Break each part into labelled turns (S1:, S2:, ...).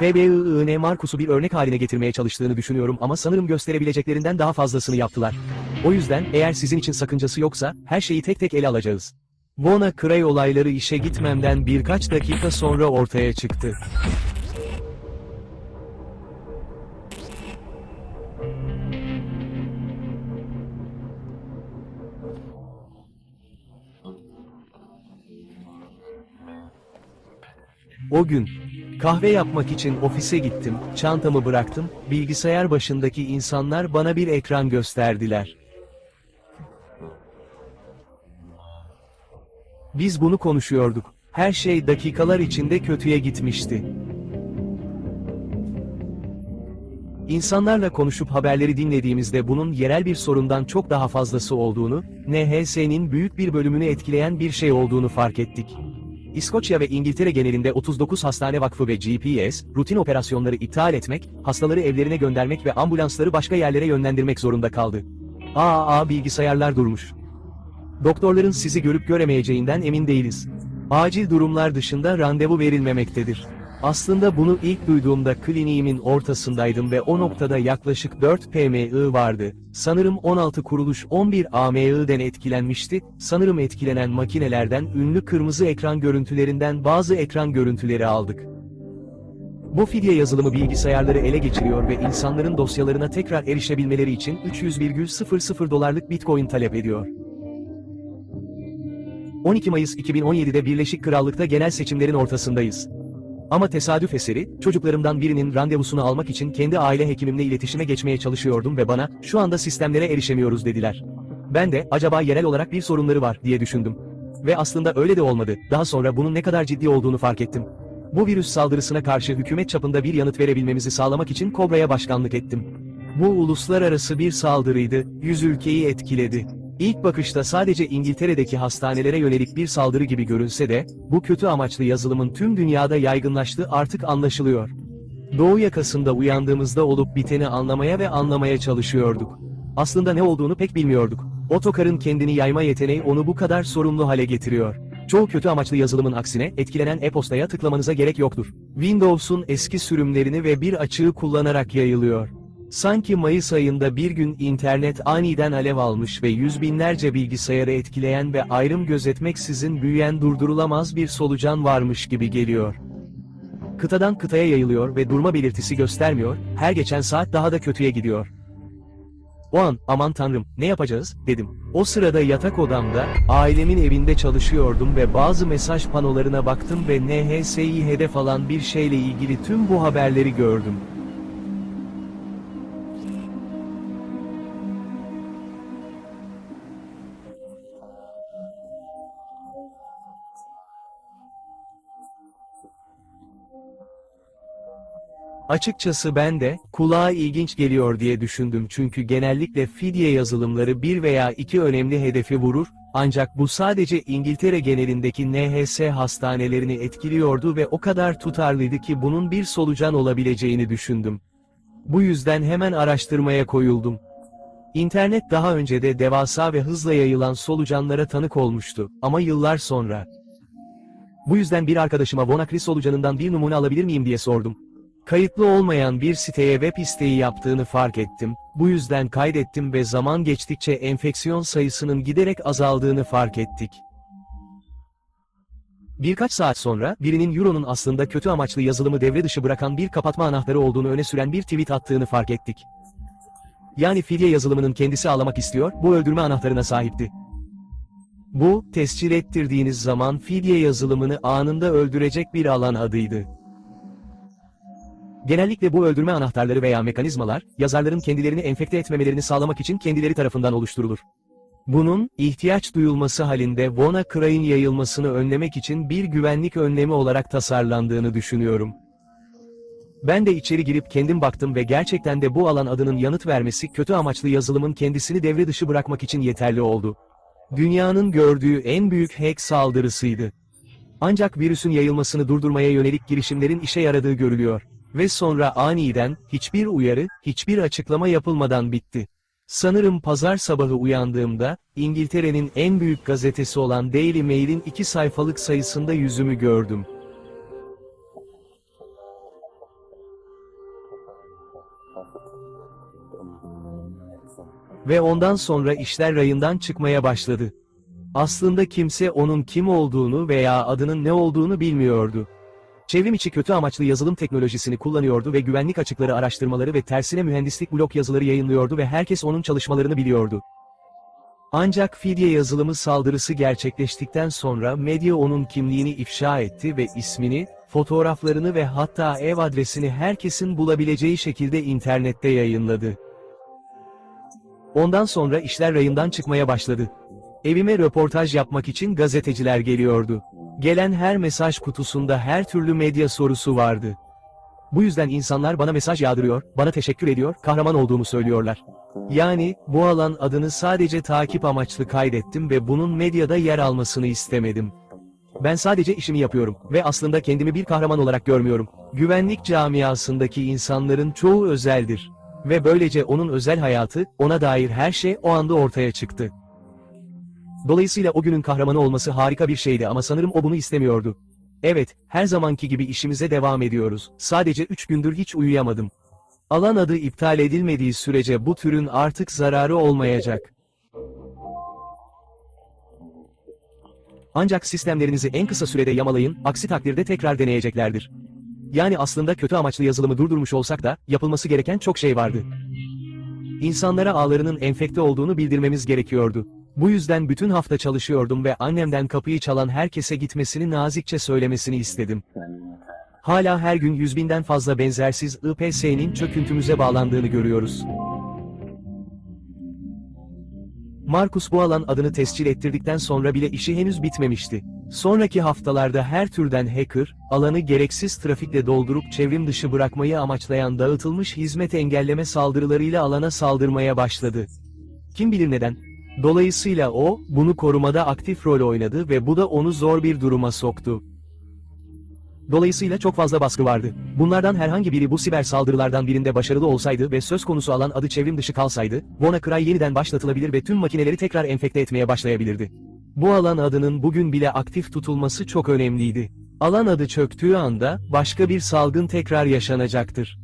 S1: FBI'ın Marcus'u bir örnek haline getirmeye çalıştığını düşünüyorum ama sanırım gösterebileceklerinden daha fazlasını yaptılar. O yüzden eğer sizin için sakıncası yoksa her şeyi tek tek ele alacağız. Bona Cray olayları işe gitmemden birkaç dakika sonra ortaya çıktı. O gün, kahve yapmak için ofise gittim, çantamı bıraktım, bilgisayar başındaki insanlar bana bir ekran gösterdiler. Biz bunu konuşuyorduk. Her şey dakikalar içinde kötüye gitmişti. İnsanlarla konuşup haberleri dinlediğimizde bunun yerel bir sorundan çok daha fazlası olduğunu, NHS'nin büyük bir bölümünü etkileyen bir şey olduğunu fark ettik. İskoçya ve İngiltere genelinde 39 hastane vakfı ve GPS, rutin operasyonları iptal etmek, hastaları evlerine göndermek ve ambulansları başka yerlere yönlendirmek zorunda kaldı. Aa bilgisayarlar durmuş. Doktorların sizi görüp göremeyeceğinden emin değiliz. Acil durumlar dışında randevu verilmemektedir. Aslında bunu ilk duyduğumda kliniğimin ortasındaydım ve o noktada yaklaşık 4 PMI vardı. Sanırım 16 kuruluş 11 AMI'den etkilenmişti. Sanırım etkilenen makinelerden ünlü kırmızı ekran görüntülerinden bazı ekran görüntüleri aldık. Bu fidye yazılımı bilgisayarları ele geçiriyor ve insanların dosyalarına tekrar erişebilmeleri için 300,00 dolarlık Bitcoin talep ediyor. 12 Mayıs 2017'de Birleşik Krallık'ta genel seçimlerin ortasındayız. Ama tesadüf eseri, çocuklarımdan birinin randevusunu almak için kendi aile hekimimle iletişime geçmeye çalışıyordum ve bana, şu anda sistemlere erişemiyoruz dediler. Ben de, acaba yerel olarak bir sorunları var, diye düşündüm. Ve aslında öyle de olmadı, daha sonra bunun ne kadar ciddi olduğunu fark ettim. Bu virüs saldırısına karşı hükümet çapında bir yanıt verebilmemizi sağlamak için Kobra'ya başkanlık ettim. Bu uluslararası bir saldırıydı, yüz ülkeyi etkiledi. İlk bakışta sadece İngiltere'deki hastanelere yönelik bir saldırı gibi görünse de, bu kötü amaçlı yazılımın tüm dünyada yaygınlaştığı artık anlaşılıyor. Doğu yakasında uyandığımızda olup biteni anlamaya ve anlamaya çalışıyorduk. Aslında ne olduğunu pek bilmiyorduk. Otokarın kendini yayma yeteneği onu bu kadar sorumlu hale getiriyor. Çoğu kötü amaçlı yazılımın aksine etkilenen e-postaya tıklamanıza gerek yoktur. Windows'un eski sürümlerini ve bir açığı kullanarak yayılıyor. Sanki Mayıs ayında bir gün internet aniden alev almış ve yüz binlerce bilgisayarı etkileyen ve ayrım gözetmeksizin büyüyen durdurulamaz bir solucan varmış gibi geliyor. Kıtadan kıtaya yayılıyor ve durma belirtisi göstermiyor, her geçen saat daha da kötüye gidiyor. O an, aman tanrım, ne yapacağız, dedim. O sırada yatak odamda, ailemin evinde çalışıyordum ve bazı mesaj panolarına baktım ve NHS'yi hedef alan bir şeyle ilgili tüm bu haberleri gördüm. Açıkçası ben de, kulağa ilginç geliyor diye düşündüm çünkü genellikle fidye yazılımları bir veya iki önemli hedefi vurur, ancak bu sadece İngiltere genelindeki NHS hastanelerini etkiliyordu ve o kadar tutarlıydı ki bunun bir solucan olabileceğini düşündüm. Bu yüzden hemen araştırmaya koyuldum. İnternet daha önce de devasa ve hızla yayılan solucanlara tanık olmuştu, ama yıllar sonra. Bu yüzden bir arkadaşıma Vonakri solucanından bir numune alabilir miyim diye sordum. Kayıtlı olmayan bir siteye web isteği yaptığını fark ettim, bu yüzden kaydettim ve zaman geçtikçe enfeksiyon sayısının giderek azaldığını fark ettik. Birkaç saat sonra, birinin Euro'nun aslında kötü amaçlı yazılımı devre dışı bırakan bir kapatma anahtarı olduğunu öne süren bir tweet attığını fark ettik. Yani fidye yazılımının kendisi ağlamak istiyor, bu öldürme anahtarına sahipti. Bu, tescil ettirdiğiniz zaman fidye yazılımını anında öldürecek bir alan adıydı. Genellikle bu öldürme anahtarları veya mekanizmalar, yazarların kendilerini enfekte etmemelerini sağlamak için kendileri tarafından oluşturulur. Bunun, ihtiyaç duyulması halinde WannaCry'in yayılmasını önlemek için bir güvenlik önlemi olarak tasarlandığını düşünüyorum. Ben de içeri girip kendim baktım ve gerçekten de bu alan adının yanıt vermesi kötü amaçlı yazılımın kendisini devre dışı bırakmak için yeterli oldu. Dünyanın gördüğü en büyük hack saldırısıydı. Ancak virüsün yayılmasını durdurmaya yönelik girişimlerin işe yaradığı görülüyor. Ve sonra aniden, hiçbir uyarı, hiçbir açıklama yapılmadan bitti. Sanırım pazar sabahı uyandığımda, İngiltere'nin en büyük gazetesi olan Daily Mail'in iki sayfalık sayısında yüzümü gördüm. Ve ondan sonra işler rayından çıkmaya başladı. Aslında kimse onun kim olduğunu veya adının ne olduğunu bilmiyordu. Çevrim içi kötü amaçlı yazılım teknolojisini kullanıyordu ve güvenlik açıkları araştırmaları ve tersine mühendislik blog yazıları yayınlıyordu ve herkes onun çalışmalarını biliyordu. Ancak fidye yazılımı saldırısı gerçekleştikten sonra medya onun kimliğini ifşa etti ve ismini, fotoğraflarını ve hatta ev adresini herkesin bulabileceği şekilde internette yayınladı. Ondan sonra işler rayından çıkmaya başladı. Evime röportaj yapmak için gazeteciler geliyordu. Gelen her mesaj kutusunda her türlü medya sorusu vardı. Bu yüzden insanlar bana mesaj yağdırıyor, bana teşekkür ediyor, kahraman olduğumu söylüyorlar. Yani, bu alan adını sadece takip amaçlı kaydettim ve bunun medyada yer almasını istemedim. Ben sadece işimi yapıyorum ve aslında kendimi bir kahraman olarak görmüyorum. Güvenlik camiasındaki insanların çoğu özeldir. Ve böylece onun özel hayatı, ona dair her şey o anda ortaya çıktı. Dolayısıyla o günün kahramanı olması harika bir şeydi ama sanırım o bunu istemiyordu. Evet, her zamanki gibi işimize devam ediyoruz. Sadece 3 gündür hiç uyuyamadım. Alan adı iptal edilmediği sürece bu türün artık zararı olmayacak. Ancak sistemlerinizi en kısa sürede yamalayın, aksi takdirde tekrar deneyeceklerdir. Yani aslında kötü amaçlı yazılımı durdurmuş olsak da, yapılması gereken çok şey vardı. İnsanlara ağlarının enfekte olduğunu bildirmemiz gerekiyordu. Bu yüzden bütün hafta çalışıyordum ve annemden kapıyı çalan herkese gitmesini nazikçe söylemesini istedim. Hala her gün yüz binden fazla benzersiz IPS'nin çöküntümüze bağlandığını görüyoruz. Markus bu alan adını tescil ettirdikten sonra bile işi henüz bitmemişti. Sonraki haftalarda her türden hacker, alanı gereksiz trafikle doldurup çevrim dışı bırakmayı amaçlayan dağıtılmış hizmet engelleme saldırılarıyla alana saldırmaya başladı. Kim bilir neden? Dolayısıyla o, bunu korumada aktif rol oynadı ve bu da onu zor bir duruma soktu. Dolayısıyla çok fazla baskı vardı. Bunlardan herhangi biri bu siber saldırılardan birinde başarılı olsaydı ve söz konusu alan adı çevrim dışı kalsaydı, WannaCry yeniden başlatılabilir ve tüm makineleri tekrar enfekte etmeye başlayabilirdi. Bu alan adının bugün bile aktif tutulması çok önemliydi. Alan adı çöktüğü anda, başka bir salgın tekrar yaşanacaktır.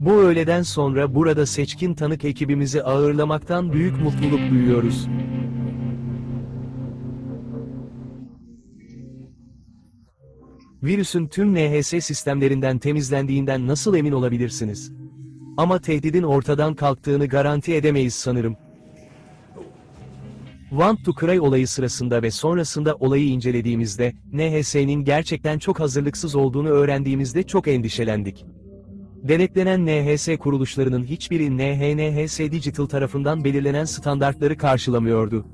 S1: Bu öğleden sonra burada seçkin tanık ekibimizi ağırlamaktan büyük mutluluk duyuyoruz. Virüsün tüm NHS sistemlerinden temizlendiğinden nasıl emin olabilirsiniz? Ama tehdidin ortadan kalktığını garanti edemeyiz sanırım. Want to Cry olayı sırasında ve sonrasında olayı incelediğimizde, NHS'nin gerçekten çok hazırlıksız olduğunu öğrendiğimizde çok endişelendik. Denetlenen NHS kuruluşlarının hiçbiri NHNHS Digital tarafından belirlenen standartları karşılamıyordu.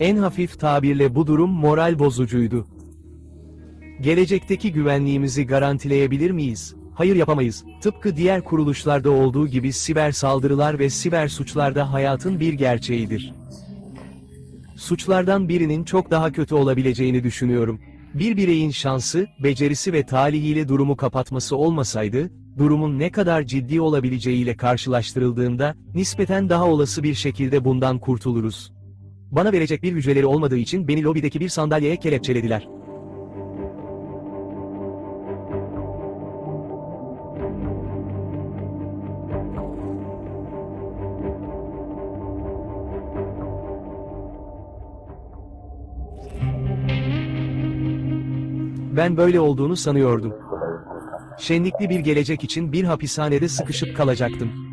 S1: En hafif tabirle bu durum moral bozucuydu. Gelecekteki güvenliğimizi garantileyebilir miyiz? Hayır yapamayız. Tıpkı diğer kuruluşlarda olduğu gibi siber saldırılar ve siber suçlarda hayatın bir gerçeğidir. Suçlardan birinin çok daha kötü olabileceğini düşünüyorum. Bir bireyin şansı, becerisi ve talihiyle durumu kapatması olmasaydı, durumun ne kadar ciddi olabileceğiyle karşılaştırıldığında, nispeten daha olası bir şekilde bundan kurtuluruz. Bana verecek bir hücreleri olmadığı için beni lobideki bir sandalyeye kelepçelediler. Ben böyle olduğunu sanıyordum. Şenlikli bir gelecek için bir hapishanede sıkışıp kalacaktım.